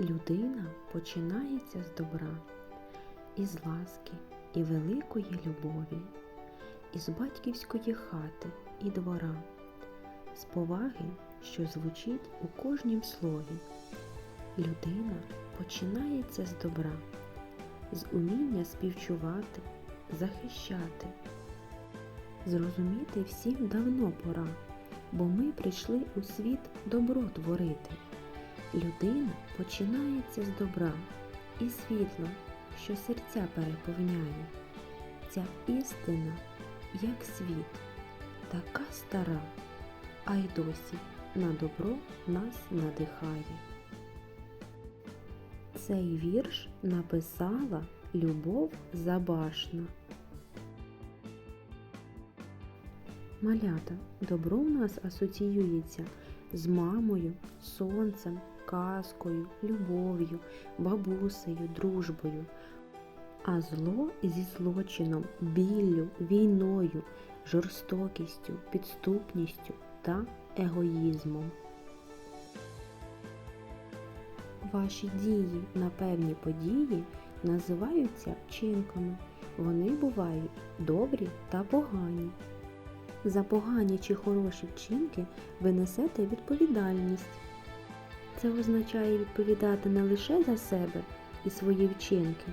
Людина починається з добра, із ласки і великої любові, із батьківської хати і двора, з поваги, що звучить у кожнім слові. Людина починається з добра, з уміння співчувати, захищати. Зрозуміти всім давно пора, бо ми прийшли у світ добро творити. Людина починається з добра і світла, що серця переповняє. Ця істина, як світ, така стара, а й досі на добро нас надихає. Цей вірш написала Любов Забашна. Малята, добро в нас асоціюється з мамою, сонцем, казкою, любов'ю, бабусею, дружбою, а зло зі злочином, біллю, війною, жорстокістю, підступністю та егоїзмом. Ваші дії на певні події називаються вчинками. Вони бувають добрі та погані. За погані чи хороші вчинки ви несете відповідальність. Це означає відповідати не лише за себе і свої вчинки,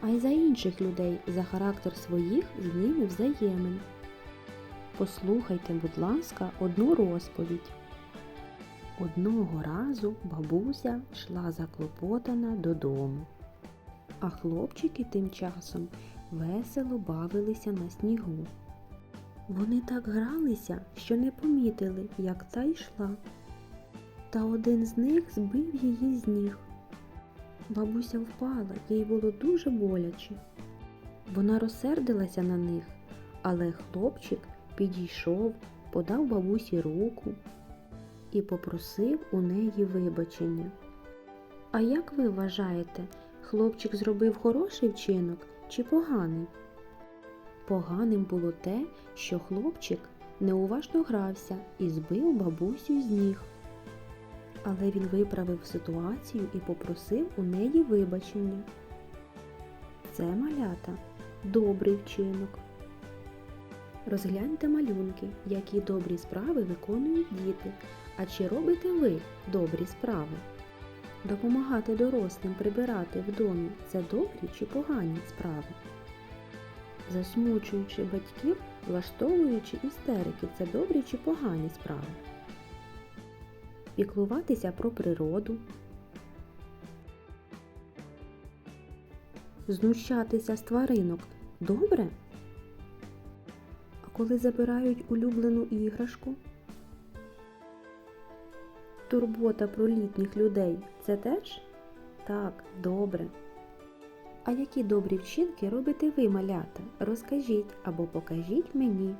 а й за інших людей, за характер своїх з ними взаємин. Послухайте, будь ласка, одну розповідь. Одного разу бабуся йшла заклопотана додому, а хлопчики тим часом весело бавилися на снігу. Вони так гралися, що не помітили, як та йшла. Та один з них збив її з ніг. Бабуся впала, їй було дуже боляче. Вона розсердилася на них, але хлопчик підійшов, подав бабусі руку і попросив у неї вибачення. А як ви вважаєте, хлопчик зробив хороший вчинок чи поганий? Поганим було те, що хлопчик неуважно грався і збив бабусю з ніг. Але він виправив ситуацію і попросив у неї вибачення. Це малята добрий вчинок. Розгляньте малюнки, які добрі справи виконують діти. А чи робите ви добрі справи? Допомагати дорослим прибирати в домі це добрі чи погані справи? Засмучуючи батьків, влаштовуючи істерики, це добрі чи погані справи? Піклуватися про природу, знущатися з тваринок добре? А коли забирають улюблену іграшку? Турбота про літніх людей це теж? Так, добре. А які добрі вчинки робите ви, малята? Розкажіть або покажіть мені.